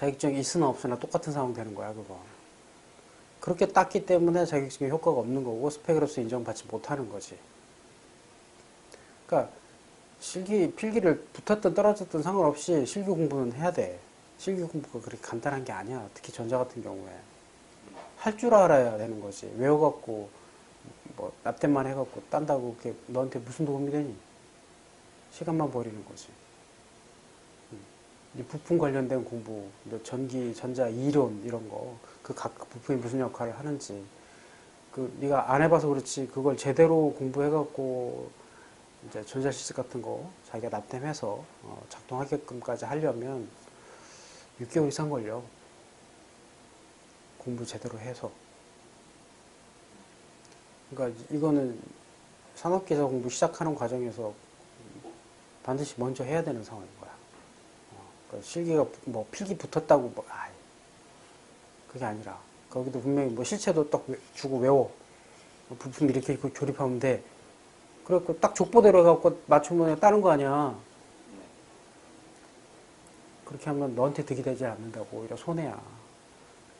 자격증이 있으나 없으나 똑같은 상황 되는 거야, 그거. 그렇게 땄기 때문에 자격증에 효과가 없는 거고 스펙으로서 인정받지 못하는 거지. 그러니까 실기, 필기를 붙었든 떨어졌든 상관없이 실기 공부는 해야 돼. 실기 공부가 그렇게 간단한 게 아니야. 특히 전자 같은 경우에. 할 줄 알아야 되는 거지. 외워갖고, 뭐, 납땜만 해갖고 딴다고 그게 너한테 무슨 도움이 되니? 시간만 버리는 거지. 부품 관련된 공부, 뭐 전기, 전자 이론 이런 거, 그 각 부품이 무슨 역할을 하는지, 그 네가 안 해봐서 그렇지 그걸 제대로 공부해갖고 이제 전자시스 같은 거 자기가 납땜해서 어, 작동하게끔까지 하려면 6개월 이상 걸려. 공부 제대로 해서. 그러니까 이거는 산업기사 공부 시작하는 과정에서 반드시 먼저 해야 되는 거야. 어, 그러니까 실기가 뭐 필기 붙었다고 뭐, 아 그게 아니라 거기도 분명히 뭐 실체도 딱 외- 주고 외워. 뭐 부품 이렇게 있고 조립하면 돼. 그래갖고 딱 족보대로 해갖고 맞추면 따는 거 아니야. 그렇게 하면 너한테 득이 되지 않는다고 오히려 손해야.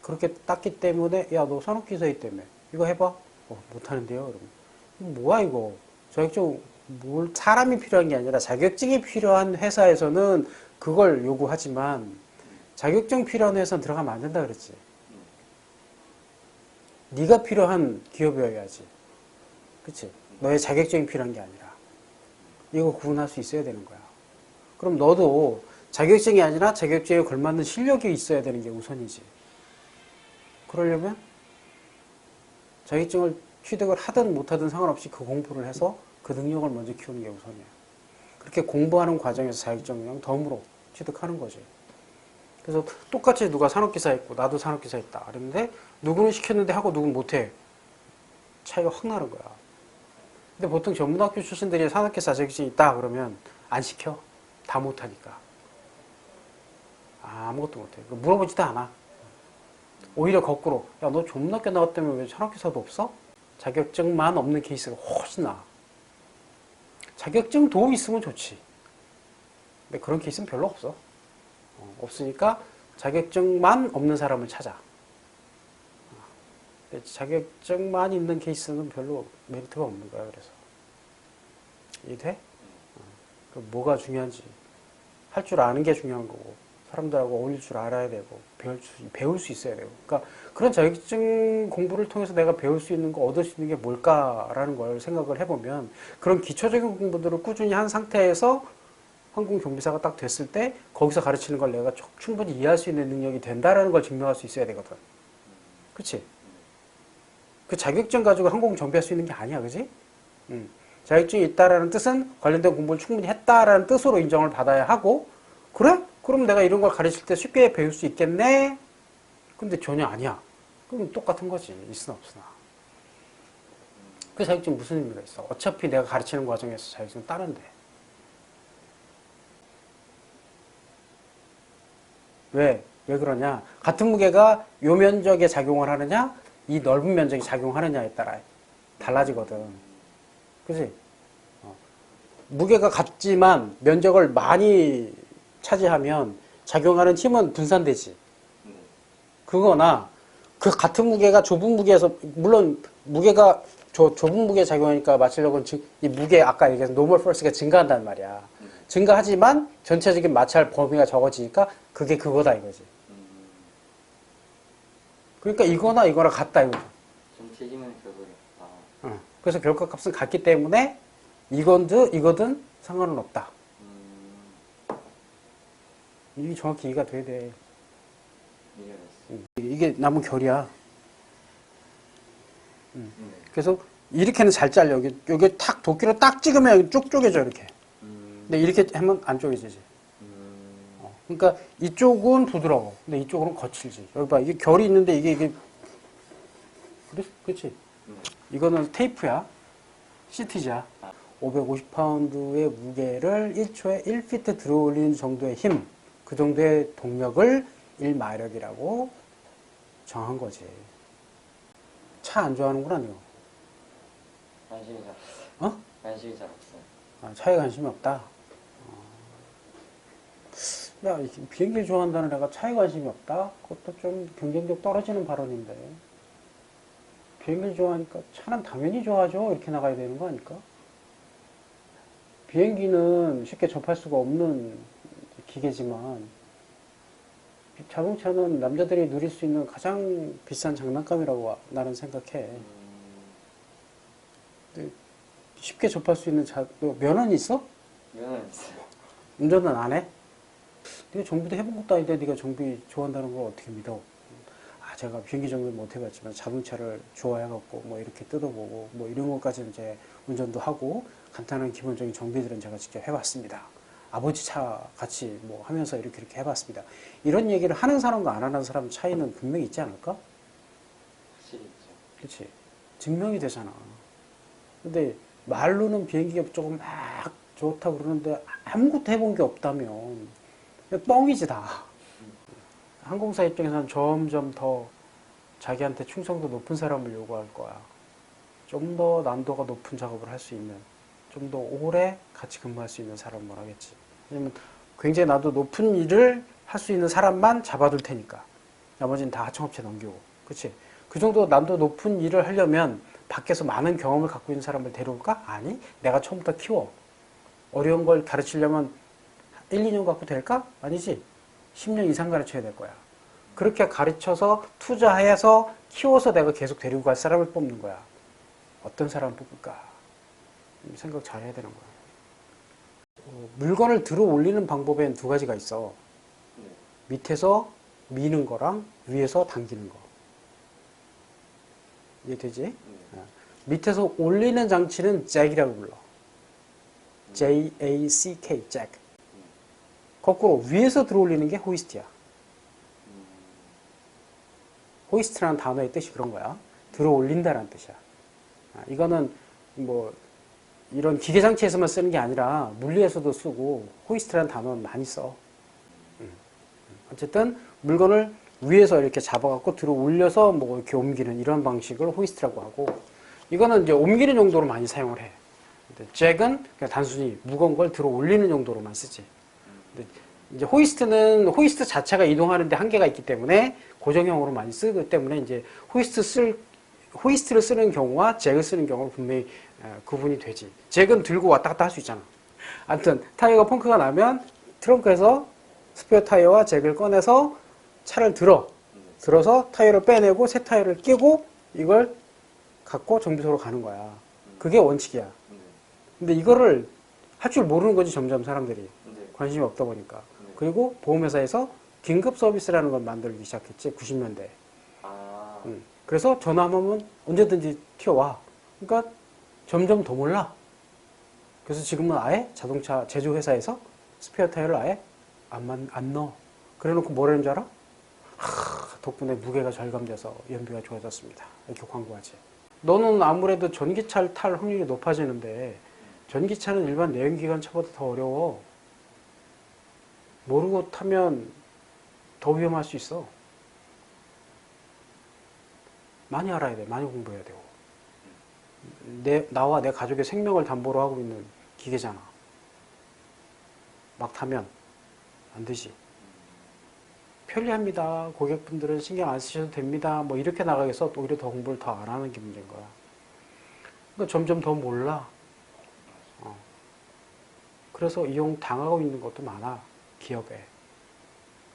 그렇게 땄기 때문에 야 너 산업기사이 때문에 이거 해봐. 어, 못하는데요. 그러면 뭐야 이거 자격증 뭘 사람이 필요한 게 아니라 자격증이 필요한 회사에서는 그걸 요구하지만 자격증 필요한 회사는 들어가면 안 된다 그랬지. 네가 필요한 기업이어야지. 그치? 너의 자격증이 필요한 게 아니라. 이거 구분할 수 있어야 되는 거야. 그럼 너도 자격증이 아니라 자격증에 걸맞는 실력이 있어야 되는 게 우선이지. 그러려면 자격증을 취득을 하든 못하든 상관없이 그 공부를 해서 그 능력을 먼저 키우는 게 우선이야. 그렇게 공부하는 과정에서 자격증을 덤으로 취득하는 거지. 그래서 똑같이 누가 산업기사 있고 나도 산업기사 있다. 그랬는데 누구는 시켰는데 하고 누구는 못해. 차이가 확 나는 거야. 근데 보통 전문학교 출신들이 산업기사 자격증이 있다 그러면 안 시켜. 다 못하니까. 아무것도 못해. 물어보지도 않아. 오히려 거꾸로 야 너 전문학교 나왔다면 왜 산업기사도 없어? 자격증만 없는 케이스가 훨씬 나아. 자격증도 있으면 좋지. 근데 그런 케이스는 별로 없어. 어, 없으니까 자격증만 없는 사람을 찾아. 자격증만 있는 케이스는 별로 메리트가 없는 거야. 그래서 이해 돼? 어, 그 뭐가 중요한지 할 줄 아는 게 중요한 거고 사람들하고 어울릴 줄 알아야 되고 배울 수, 배울 수 있어야 되고 그러니까 그런 자격증 공부를 통해서 내가 배울 수 있는 거 얻을 수 있는 게 뭘까라는 걸 생각을 해보면 그런 기초적인 공부들을 꾸준히 한 상태에서 항공 경비사가 딱 됐을 때 거기서 가르치는 걸 내가 충분히 이해할 수 있는 능력이 된다라는 걸 증명할 수 있어야 되거든. 그치? 그 자격증 가지고 항공 정비할 수 있는 게 아니야, 그지? 음. 자격증이 있다라는 뜻은 관련된 공부를 충분히 했다라는 뜻으로 인정을 받아야 하고, 그래? 그럼 내가 이런 걸 가르칠 때 쉽게 배울 수 있겠네? 근데 전혀 아니야. 그럼 똑같은 거지. 있으나 없으나. 그 자격증 무슨 의미가 있어? 어차피 내가 가르치는 과정에서 자격증 따는데. 왜? 왜 그러냐? 같은 무게가 요 면적에 작용을 하느냐? 이 넓은 면적에 작용하느냐에 따라 달라지거든. 그지? 어. 무게가 같지만 면적을 많이 차지하면 작용하는 힘은 분산되지. 그거나 그 같은 무게가 좁은 무게에서 물론 무게가 저 좁은 무게 작용하니까 마찰력은 증- 이 무게 아까 얘기한 노멀 포스가 증가한단 말이야. 증가하지만 전체적인 마찰 범위가 적어지니까 그게 그거다 이거지. 그러니까 이거나 이거나 같다 이거죠. 전체 힘은 결국에 아, 어. 그래서 결과값은 같기 때문에 이건든 이거든 상관은 없다. 음, 이게 정확히 이해가 돼야 돼. 됐어. 음. 이게 남은 결이야. 네. 그래서 이렇게는 잘 잘려. 여기, 여기 탁 도끼로 딱 찍으면 쭉 쪼개져, 이렇게. 음, 근데 이렇게 하면 안 쪼개지지. 음, 어. 그러니까 이쪽은 부드러워. 근데 이쪽은 거칠지. 여기 봐. 이게 결이 있는데 이게, 이게. 그래? 그치? 네. 이거는 테이프야. 시티자. 550파운드의 무게를 1초에 1피트 들어 올리는 정도의 힘, 그 정도의 동력을 1마력이라고 정한 거지. 차 안 좋아하는구나, 너. 관심이 잘 없어요. 어? 관심이 잘 없어요. 아, 차에 관심이 없다. 어. 야, 이 비행기를 좋아한다는 애가 차에 관심이 없다? 그것도 좀 경쟁력 떨어지는 발언인데. 비행기를 좋아하니까 차는 당연히 좋아하죠. 이렇게 나가야 되는 거 아닐까? 비행기는 쉽게 접할 수가 없는 기계지만, 자동차는 남자들이 누릴 수 있는 가장 비싼 장난감이라고 나는 생각해. 음, 쉽게 접할 수 있는 자, 너 면허는 있어? 면허 있어요. 운전은 안 해? 네가 정비도 해본 것도 아닌데 네가 정비 좋아한다는 걸 어떻게 믿어? 아 제가 비행기 정비 못 해봤지만 자동차를 좋아해갖고 뭐 이렇게 뜯어보고 뭐 이런 것까지는 이제 운전도 하고 간단한 기본적인 정비들은 제가 직접 해봤습니다. 아버지 차 같이 뭐 하면서 이렇게 이렇게 해봤습니다. 이런 얘기를 하는 사람과 안 하는 사람 차이는 분명히 있지 않을까? 확실히 있죠. 그렇지. 증명이 되잖아. 근데 말로는 비행기가 조금 막 좋다고 그러는데 아무것도 해본 게 없다면 뻥이지 다. 항공사 입장에서는 점점 더 자기한테 충성도 높은 사람을 요구할 거야. 좀 더 난도가 높은 작업을 할 수 있는, 좀 더 오래 같이 근무할 수 있는 사람을 하겠지. 왜냐면 굉장히 나도 높은 일을 할 수 있는 사람만 잡아둘 테니까. 나머지는 다 하청업체 넘기고. 그치? 그 정도 난도 높은 일을 하려면 밖에서 많은 경험을 갖고 있는 사람을 데려올까? 아니, 내가 처음부터 키워. 어려운 걸 가르치려면 1, 2년 갖고 될까? 아니지. 10년 이상 가르쳐야 될 거야. 그렇게 가르쳐서 투자해서 키워서 내가 계속 데리고 갈 사람을 뽑는 거야. 어떤 사람을 뽑을까? 생각 잘 해야 되는 거야. 어, 물건을 들어 올리는 방법엔 두 가지가 있어. 네. 밑에서 미는 거랑 위에서 당기는 거. 이해되지? 네. 밑에서 올리는 장치는 잭이라고 불러. J-A-C-K, 잭. 거꾸로 위에서 들어 올리는 게 호이스트야. 음, 호이스트라는 단어의 뜻이 그런 거야. 들어 올린다라는 뜻이야. 아, 이거는 뭐 이런 기계 장치에서만 쓰는 게 아니라 물리에서도 쓰고 호이스트라는 단어는 많이 써. 음. 어쨌든 물건을 위에서 이렇게 잡아갖고 들어 올려서 뭐 이렇게 옮기는 이런 방식을 호이스트라고 하고 이거는 이제 옮기는 용도로 많이 사용을 해. 근데 잭은 그냥 단순히 무거운 걸 들어 올리는 용도로만 쓰지. 근데 이제 호이스트는 호이스트 자체가 이동하는데 한계가 있기 때문에 고정형으로 많이 쓰기 때문에 이제 호이스트 쓸 호이스트를 쓰는 경우와 잭을 쓰는 경우는 분명히 어, 구분이 되지. 잭은 들고 왔다 갔다 할 수 있잖아. 아무튼 타이어가 펑크가 나면 트렁크에서 스페어 타이어와 잭을 꺼내서 차를 들어 네. 들어서 타이어를 빼내고 새 타이어를 끼고 이걸 갖고 정비소로 가는 거야. 그게 원칙이야. 네. 근데 이거를 할 줄 모르는 거지 점점 사람들이 네. 관심이 없다 보니까. 네. 그리고 보험회사에서 긴급 서비스라는 걸 만들기 시작했지 90년대. 아, 음. 그래서 전화하면 언제든지 튀어와. 그러니까 점점 더 몰라. 그래서 지금은 아예 자동차 제조회사에서 스페어 타이어를 아예 안, 만, 안 넣어. 그래 놓고 뭐라는 줄 알아? 하, 덕분에 무게가 절감돼서 연비가 좋아졌습니다. 이렇게 광고하지. 너는 아무래도 전기차를 탈 확률이 높아지는데 전기차는 일반 내연기관 차보다 더 어려워. 모르고 타면 더 위험할 수 있어. 많이 알아야 돼. 많이 공부해야 되고. 내, 나와 내 가족의 생명을 담보로 하고 있는 기계잖아. 막 타면 안 되지. 편리합니다. 고객분들은 신경 안 쓰셔도 됩니다. 뭐 이렇게 나가겠어. 오히려 더 공부를 더 안 하는 게 문제인 거야. 그러니까 점점 더 몰라. 어. 그래서 이용 당하고 있는 것도 많아. 기업에.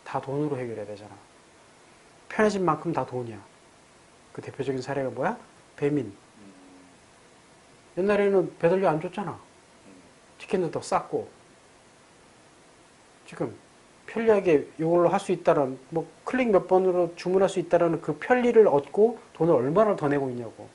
다 돈으로 해결해야 되잖아. 편해진 만큼 다 돈이야. 그 대표적인 사례가 뭐야? 배민. 음, 옛날에는 배달료 안 줬잖아. 음, 티켓도 더 쌌고. 지금 편리하게 이걸로 할 수 있다는, 뭐 클릭 몇 번으로 주문할 수 있다는 그 편리를 얻고 돈을 얼마나 더 내고 있냐고.